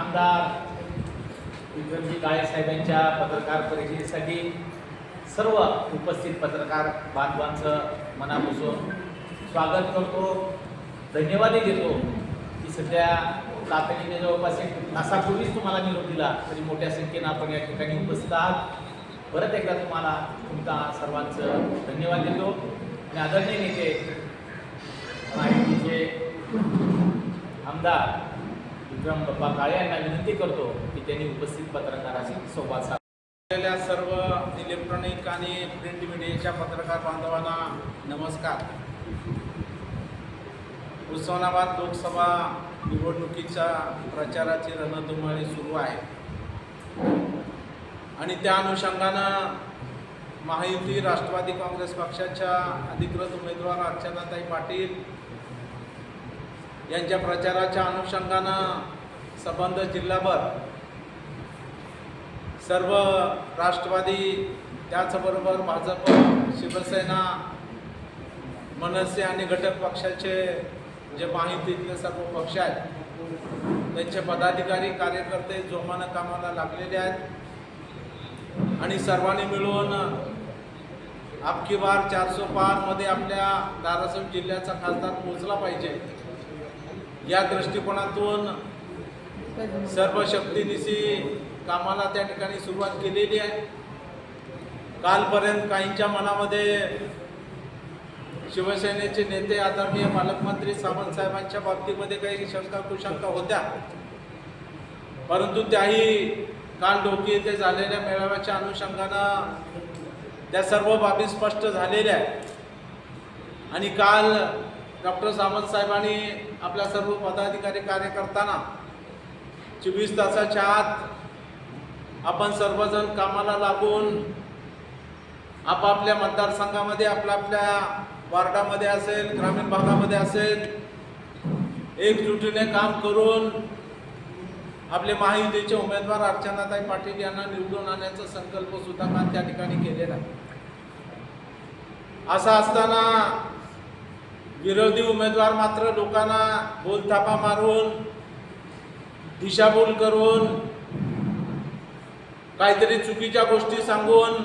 आमदार विक्रमजी काळे साहेबांच्या पत्रकार परिषदेसाठी सर्व उपस्थित पत्रकार बांधवांचं मनापासून स्वागत करतो. धन्यवादही देतो की सध्या तातडीने जवळपास एक तासापूर्वीच तुम्हाला निरोप दिला. तरी मोठ्या संख्येनं आपण या ठिकाणी उपस्थित आहात. परत एकदा तुम्हाला तुमचा सर्वांचं धन्यवाद देतो. आणि आदरणीय नेते माहितीचे आमदार विक्रम बाप्पा काळे यांना विनंती करतो की त्यांनी उपस्थित पत्रकाराशी संवाद साधा सर्व इलेक्ट्रॉनिक आणि प्रिंट मीडियाच्या पत्रकार बांधवांना नमस्कार. उस्मानाबाद लोकसभा निवडणुकीच्या प्रचाराची रणधुमाळी सुरू आहे. आणि त्या अनुषंगानं महायुती राष्ट्रवादी काँग्रेस पक्षाच्या अधिकृत उमेदवार अर्चनाताई पाटील यांच्या प्रचाराच्या अनुषंगानं संबंध जिल्हाभर सर्व राष्ट्रवादी त्याचबरोबर भाजप शिवसेना मनसे आणि घटक पक्षाचे जे माहितीतले सर्व पक्ष आहेत त्यांचे पदाधिकारी कार्यकर्ते जोमानं कामाला लागलेले आहेत. आणि सर्वांनी मिळून आपकी बार चारसो पारमध्ये आपल्या धाराशिव जिल्ह्याचा खासदार पोहोचला पाहिजे. या दृष्टिकोनातून सर्व शक्तीनिशी कामाला त्या ठिकाणी सुरुवात केलेली आहे. कालपर्यंत काहींच्या मनामध्ये शिवसेनेचे नेते आदरणीय पालकमंत्री सावंत साहेबांच्या बाबतीमध्ये काही शंका कुशंका होत्या. परंतु त्याही काल डोकी येथे झालेल्या मेळाव्याच्या अनुषंगानं त्या सर्व बाबी स्पष्ट झालेल्या आहेत. आणि काल डॉक्टर सावंत साहेबांनी आपल्या सर्व पदाधिकारी कार्यकर्त्यांना चोवीस तासाच्या आत आपण सर्वजण कामाला लागून आपापल्या मतदारसंघामध्ये आपल्या आपल्या वार्डामध्ये असेल ग्रामीण भागामध्ये असेल एकजुटीने काम करून आपले महायुतीचे उमेदवार अर्चनाताई पाटील यांना निवडून आणण्याचा संकल्पसुद्धा काम त्या ठिकाणी केलेला आहे. असं असताना विरोधी उमेदवार मात्र लोकांना बोलथापा मारून दिशाभूल करून काहीतरी चुकीच्या गोष्टी सांगून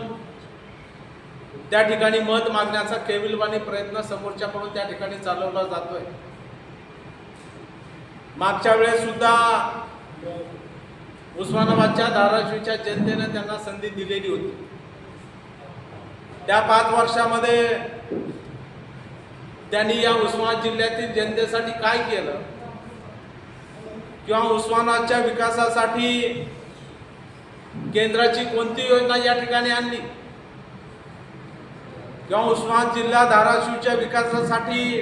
त्या ठिकाणी मत मागण्याचा केविलवाणी प्रयत्न समोरच्याकडून त्या ठिकाणी चालवला जातोय. मागच्या वेळेस सुद्धा उस्मानाबादच्या धाराशिवच्या जनतेने त्यांना संधी दिलेली होती. त्या पाच वर्षामध्ये त्यांनी या उस्मानाबाद जिल्ह्यातील जनतेसाठी काय केलं? किंवा उस्मानाबादच्या विकासासाठी केंद्राची कोणती योजना या ठिकाणी आणली? किंवा उस्मानाबाद जिल्हा धाराशिवच्या विकासासाठी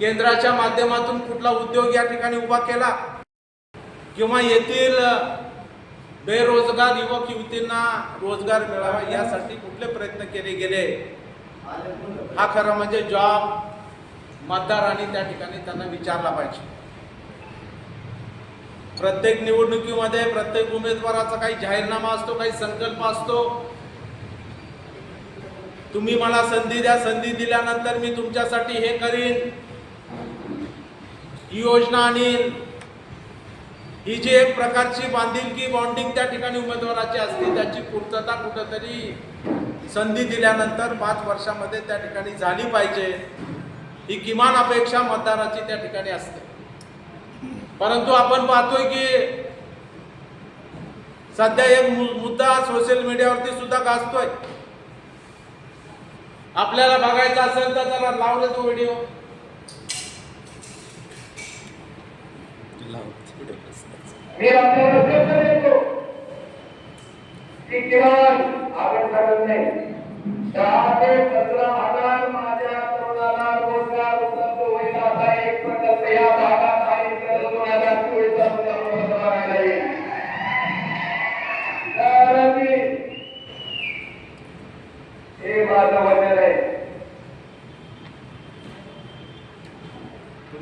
केंद्राच्या माध्यमातून कुठला उद्योग या ठिकाणी उभा केला? किंवा येथील बेरोजगार युवक युवतींना रोजगार मिळावा यासाठी कुठले प्रयत्न केले गेले? हा खरं म्हणजे जॉब मतदारांनी त्या ठिकाणी त्यांना विचारला पाहिजे. प्रत्येक निवडणुकीमध्ये प्रत्येक उमेदवाराचा काही जाहीरनामा असतो काही संकल्प असतो. तुम्ही मला संधी द्या संधी दिल्यानंतर मी तुमच्यासाठी हे करीन. ही योजना आणीन. ही जी एक प्रकारची बांधिलकी बॉन्डिंग त्या ठिकाणी उमेदवाराची असते त्याची पूर्तता कुठंतरी संधी दिल्यानंतर पाच वर्षामध्ये त्या ठिकाणी झाली पाहिजे. ही किमान अपेक्षा मतदाराची त्या ठिकाणी असते. परंतु आपण पाहतोय की सध्या एक मु- मुद्दा सोशल मीडियावरती सुद्धा गाजतोय. आपल्याला बघायचा असेल तर जरा लावले तो व्हिडिओ. मी किमान आपण करत नाही. दहा ते पंधरा हजार माझ्या तरुणाला रोजगार उपलब्ध होईल असा एक प्रकल्प या भागात आहे. तर दोन हजार चोवीस बघायला येईल? तर मी हे माझं वचन आहे.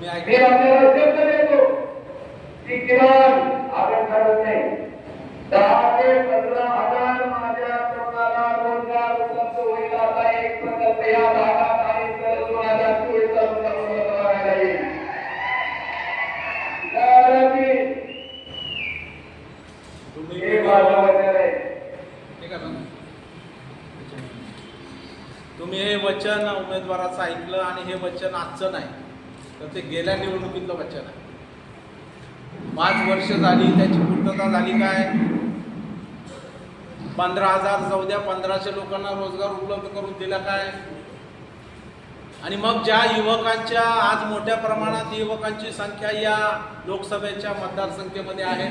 मी आपल्याला शब्द देतो की किमान आपण करत नाही दहा ते पंधरा हजार माझ्या तरुणाला रोजगार उपलब्ध होईल असा एक प्रकल्प या वचन उमेदवाराचं ऐकलं आणि हे वचन आजचं नाही तर ते गेल्या निवडणुकीतलं वचन आहे. पाच वर्ष झाली त्याची पूर्तता झाली काय? पंधरा हजार चौद्या पंधराशे लोकांना रोजगार उपलब्ध करून दिला काय? आणि मग ज्या युवकांच्या आज मोठ्या प्रमाणात युवकांची संख्या या लोकसभेच्या मतदारसंख्येमध्ये आहे.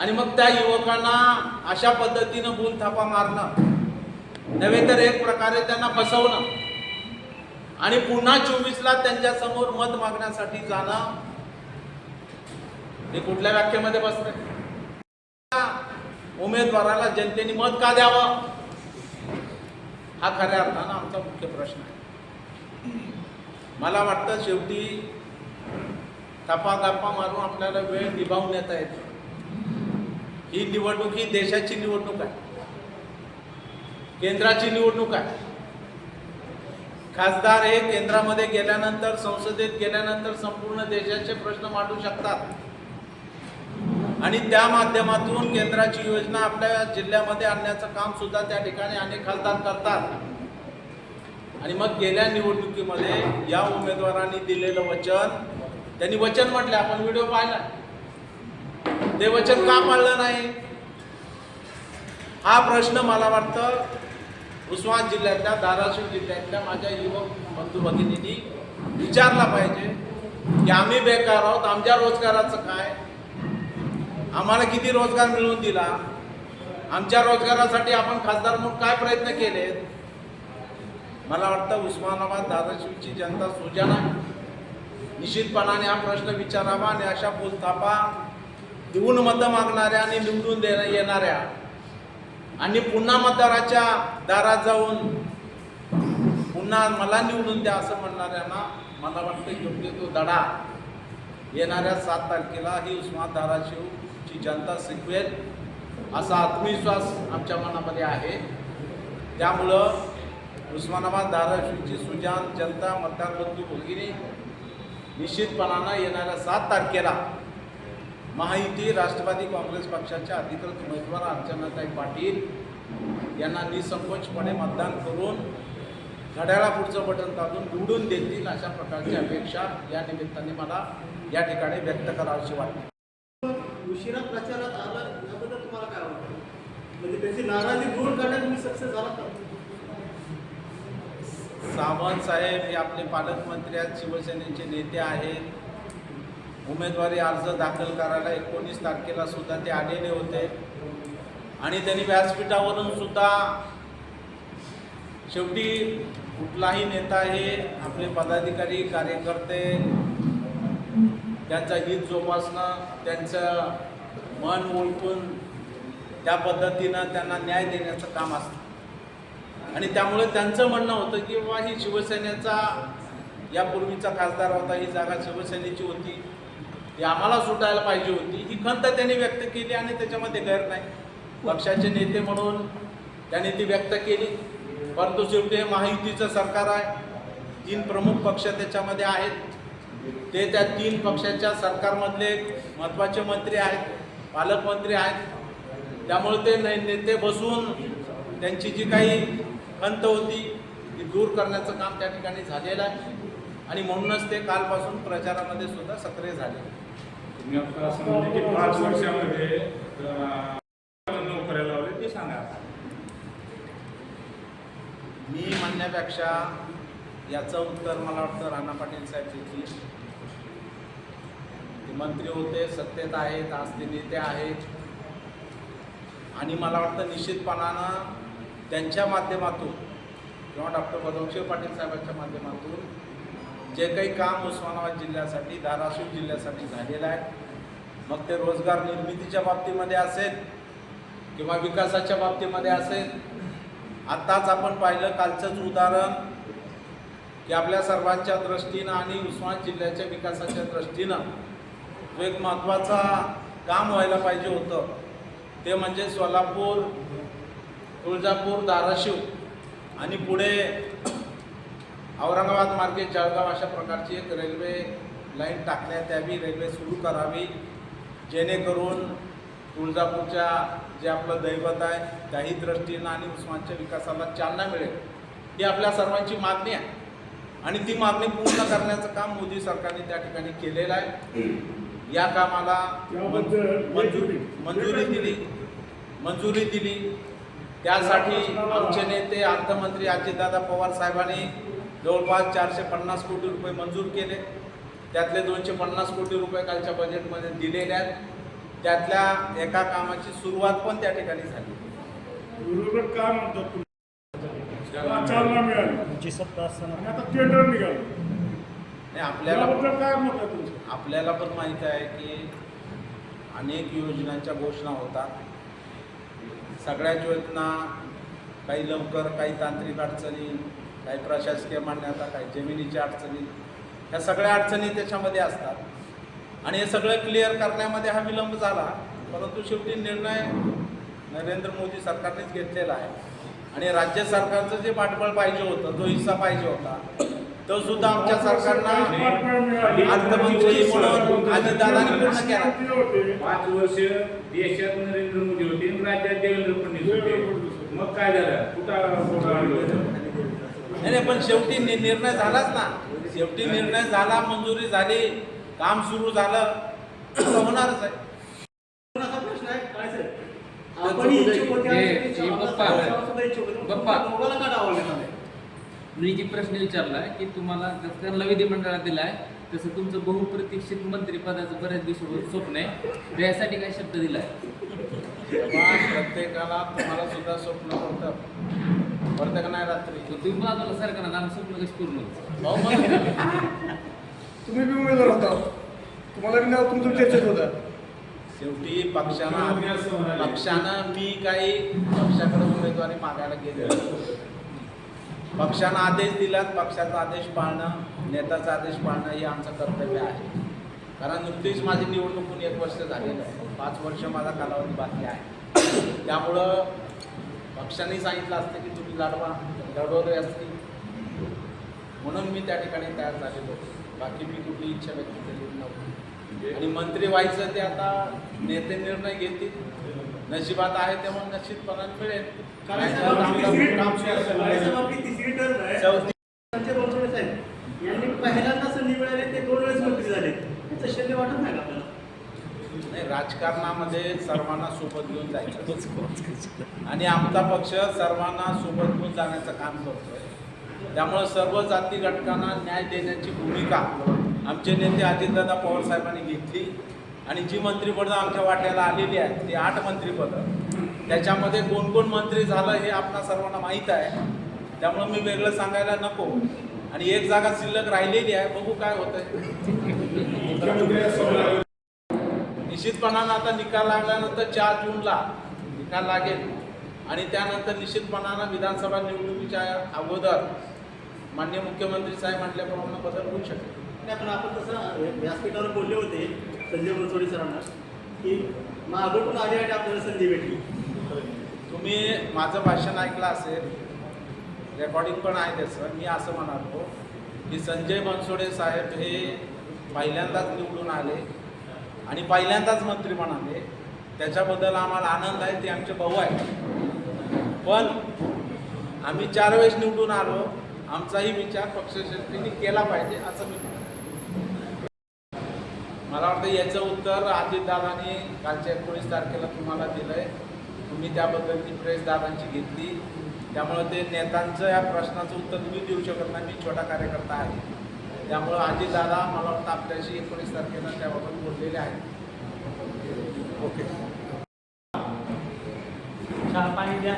आणि मग त्या युवकांना अशा पद्धतीनं बोल थापा मारणं नव्हे तर एक प्रकारे त्यांना फसवणं. आणि पुन्हा चोवीसला त्यांच्यासमोर मत मागण्यासाठी जाणं. हे कुठल्या व्याख्येमध्ये बसते उमेदवाराला जनतेने मत का द्यावं? हा खऱ्या अर्थानं आमचा मुख्य प्रश्न आहे. मला वाटतं शेवटी थपा गप्पा मारून आपल्याला वेळ निभावून येता येते. ही निवडणूक ही देशाची निवडणूक आहे. केंद्राची निवडणूक आहे. खासदार हे केंद्रामध्ये गेल्यानंतर संसदेत गेल्यानंतर संपूर्ण देशाचे प्रश्न मांडू शकतात. आणि त्या माध्यमातून केंद्राची योजना आपल्या जिल्ह्यामध्ये आणण्याचं काम सुद्धा त्या ठिकाणी अनेक खासदार करतात. आणि मग गेल्या निवडणुकीमध्ये या उमेदवारांनी दिलेलं वचन त्यांनी वचन म्हटलं आपण व्हिडिओ पाहिला. ते वचन का पाळलं नाही? हा प्रश्न मला वाटतं उस्मानाबाद जिल्ह्यातल्या धाराशिव जिल्ह्यातल्या माझ्या युवक बंधू भगिनींनी विचारला पाहिजे की आम्ही बेकार आहोत आमच्या रोजगाराचं काय? आम्हाला किती रोजगार मिळवून दिला? आमच्या रोजगारासाठी आपण खासदार म्हणून काय प्रयत्न केलेत मला वाटतं उस्मानाबाद धाराशिवची जनता सुजाण आहे निश्चितपणाने हा प्रश्न विचारावा आणि अशा पुस्तापा देऊन मतं मागणाऱ्या आणि निवडून देण्या येणाऱ्या आणि पुन्हा मतदाराच्या दारात जाऊन पुन्हा मला निवडून द्या असं म्हणणाऱ्यांना मला वाटतं योग्य तो दडा येणाऱ्या सात तारखेला ही उस्मान धाराशिवची जनता शिकवेल असा आत्मविश्वास आमच्या मनामध्ये आहे. त्यामुळं उस्मानाबाद धाराशिवची सुजान जनता मतदार बंधू भगिनी निश्चितपणानं येणाऱ्या सात तारखेला महायुती राष्ट्रवादी काँग्रेस पक्षाच्या अधिकृत उमेदवार अर्चनाताई पाटील यांना निसंकोचपणे मतदान करून घड्याळा पुढचं बटन दाबून निवडून देतील अशा प्रकारची अपेक्षा या निमित्ताने मला या ठिकाणी व्यक्त करावीशी वाटते. उशिरा प्रचारात आला याबद्दल तुम्हाला काय वाटतं? म्हणजे त्याची नाराजी दूर करण्यात तुम्ही सक्सेस झाला का? सावंत साहेब हे आपले पालकमंत्री आहेत शिवसेनेचे नेते आहेत. उमेदवारी अर्ज दाखल करायला एकोणीस तारखेला सुद्धा ते आलेले होते. आणि त्यांनी व्यासपीठावरून सुद्धा शेवटी कुठलाही नेता हे आपले पदाधिकारी कार्यकर्ते त्यांचा हित जोपासणं त्यांचं मन ओळखून त्या पद्धतीनं त्यांना न्याय देण्याचं काम असतं. आणि त्यामुळे त्यांचं म्हणणं होतं की बाबा ही शिवसेनेचा यापूर्वीचा खासदार होता ही जागा शिवसेनेची होती. ही आम्हाला सुटायला पाहिजे होती. ही खंत त्यांनी व्यक्त केली आणि त्याच्यामध्ये गैर नाही. पक्षाचे नेते म्हणून त्यांनी ती व्यक्त केली. परंतु शेवटी हे महायुतीचं सरकार आहे. तीन प्रमुख पक्ष त्याच्यामध्ये आहेत. ते त्या तीन पक्षाच्या सरकारमधले महत्त्वाचे मंत्री आहेत पालकमंत्री आहेत. त्यामुळे ते ने- नेते बसून त्यांची जी काही खंत होती ती दूर करण्याचं काम त्या ठिकाणी झालेलं आहे. आणि म्हणूनच ते कालपासून प्रचारामध्ये सुद्धा सक्रिय झाले. मी आता असं म्हणजे की पाच वर्षामध्ये नोकऱ्या लावले ते सांगा. मी म्हणण्यापेक्षा याचं उत्तर मला वाटतं राणा पाटील साहेब देतील ते मंत्री होते सत्तेत आहेत आज ते नेते आहेत. आणि मला वाटतं निश्चितपणानं त्यांच्या माध्यमातून किंवा डॉक्टर पदमशिव पाटील साहेबांच्या माध्यमातून जे काही काम उस्मानाबाद जिल्ह्यासाठी धाराशिव जिल्ह्यासाठी झालेलं आहे मग ते रोजगार निर्मितीच्या बाबतीमध्ये असेल किंवा विकासाच्या बाबतीमध्ये असेल आत्ताच आपण पाहिलं कालचंच उदाहरण की आपल्या सर्वांच्या दृष्टीनं आणि उस्मानाबाद जिल्ह्याच्या विकासाच्या दृष्टीनं जो एक महत्त्वाचा काम व्हायला पाहिजे होतं. ते म्हणजे सोलापूर तुळजापूर धाराशिव आणि पुढे औरंगाबाद मार्गे जळगाव अशा प्रकारची एक रेल्वे लाईन टाकण्यात यावी. रेल्वे सुरू करावी. जेणेकरून तुळजापूरच्या जे आपलं दैवत आहे त्याही दृष्टीनं आणि उस्मानच्या विकासाला चालना मिळेल. ही आपल्या सर्वांची मागणी आहे. आणि ती मागणी पूर्ण करण्याचं काम मोदी सरकारने त्या ठिकाणी केलेलं आहे. या कामाला मंजुरी मंजुरी दिली. मंजुरी दिली. त्यासाठी आमचे नेते अर्थमंत्री अजितदादा पवार साहेबांनी जवळपास चारशे पन्नास कोटी रुपये मंजूर केले. त्यातले दोनशे पन्नास कोटी रुपये कालच्या बजेटमध्ये दिलेले आहेत. त्यातल्या एका कामाची सुरुवात पण त्या ठिकाणी झाली. विरोधक काय म्हणतात तुम्ही. त्याला चालना मिळाली. तुमची सत्ता असताना. आणि आता टेंडर निघालं. आणि आपल्याला काय आपल्याला पण माहीत आहे की अनेक योजनांच्या घोषणा होतात. सगळ्याच योजना काही लवकर काही तांत्रिक अडचणी काही प्रशासकीय मान्यता काही जमिनीच्या अडचणी. ह्या सगळ्या अडचणी त्याच्यामध्ये असतात. आणि हे सगळं क्लिअर करण्यामध्ये हा विलंब झाला परंतु शेवटी निर्णय नरेंद्र मोदी सरकारनेच घेतलेला आहे. आणि राज्य सरकारचं जे पाठबळ पाहिजे होतं जो हिस्सा पाहिजे होता तो सुद्धा आमच्या सरकारनं अर्थमंत्री म्हणून अजितदादांनी पूर्ण केला. पाच वर्ष देशात नरेंद्र मोदी होते राज्यात देवेंद्र फडणवीस होते. मग काय झालं? कुठं? नाही पण शेवटी नि- निर्णय झालाच ना. शेवटी निर्णय झाला मंजुरी झाली काम सुरू झालं. होणारच आहे? मी जी प्रश्न विचारलाय की तुम्हाला जसं त्यांना विधिमंडळात दिलाय तसं तुमचं बहुप्रतीक्षित मंत्रिपदाचं बऱ्याच दिवस स्वप्न आहे. त्यासाठी काय शब्द दिलाय? तेव्हा प्रत्येकाला तुम्हाला सुद्धा स्वप्न पडतं का नाही रात्री तुम्ही बाजूला सरकारला आम्ही स्वप्न कशी पूर्ण होतं? भाऊ तुम्ही बी उमेदवार होता. तुम्हाला बी नाव तुमचं चर्चेत होतं. शेवटी पक्षानं पक्षानं मी काही पक्षाकडे उमेदवारी मागायला गेले पक्षानं आदेश दिलात पक्षाचा आदेश पाळणं नेताचा आदेश पाळणं हे आमचं कर्तव्य आहे. कारण नुकतीच माझी निवडणूक होऊन एक वर्ष झालेलं आहे. पाच वर्ष माझा कालावधी बाकी आहे. त्यामुळं पक्षाने सांगितलं असतं की तुम्ही लढवा लढवले असतील म्हणून मी त्या ठिकाणी तयार झालेलो. बाकी मी कुठली इच्छा व्यक्त केलेली नव्हती. आणि मंत्री व्हायचं ते आता नेते निर्णय घेतील. नशिबात आहे तेव्हा निश्चितपणाने मिळेल कारण नाहीतर साहेब, आमचं आपली तिसरी- काम सुरू असेल. कारण साहेब, आपली तिसरी टर्म आहे चौथी संजय बनसोडे साहेब यांनी पहिल्यांदा संधी मिळाली ते दोन वेळेस मंत्री झाले त्याचं शल्य वाटत नाही का आपल्याला नाही राजकारणामध्ये सर्वांना सोबत घेऊन जायचं. आणि आमचा पक्ष सर्वांना सोबत घेऊन जाण्याचं काम करतोय. त्यामुळं सर्व जाती घटकांना न्याय देण्याची भूमिका आमचे नेते अजितदादा पवार साहेबांनी घेतली. आणि जी मंत्रिपदं आमच्या वाट्याला आलेली आहेत ती आठ मंत्रिपदं. त्याच्यामध्ये कोण कोण मंत्री झालं हे आपणा सर्वांना माहीत आहे. त्यामुळं मी वेगळं सांगायला नको. आणि एक जागा शिल्लक राहिलेली आहे बघू काय होतंय. निश्चितपणानं आता निकाल लागल्यानंतर चार जूनला निकाल लागेल. आणि त्यानंतर निश्चितपणानं विधानसभा निवडणुकीच्या अगोदर मान्य मुख्यमंत्री साहेब म्हटल्याप्रमाणे बदल होऊ शकेल. नाही, पण आपण तसं व्यासपीठावर बोलले होते संजय बनसोडे सरांना की मागोटून आल्यासाठी आपल्याला संधी भेटली. तुम्ही माझं भाषण ऐकलं असेल रेकॉर्डिंग पण आहे त्याचं मी असं म्हणालो की संजय बनसोडे साहेब हे पहिल्यांदाच निवडून आले. आणि पहिल्यांदाच मंत्री म्हणाले त्याच्याबद्दल आम्हाला आनंद आहे ते आमचे भाऊ आहेत. पण आम्ही चार वेळेस निवडून आलो आमचाही विचार पक्षश्रेष्ठींनी केला पाहिजे असं मी मला वाटतं याचं उत्तर अजितदादांनी कालच्या एकोणीस तारखेला तुम्हाला दिलं आहे तुम्ही त्याबद्दलची प्रेस दादांची घेतली. त्यामुळे ते नेत्यांचं या प्रश्नाचं उत्तर तुम्ही देऊ शकत नाही मी छोटा कार्यकर्ता आहे. त्यामुळं अजितदादा मला वाटतं आपल्याशी एकोणीस तारखेला त्याबाबत बोललेले आहेत. ओके. चहा पाणी द्या.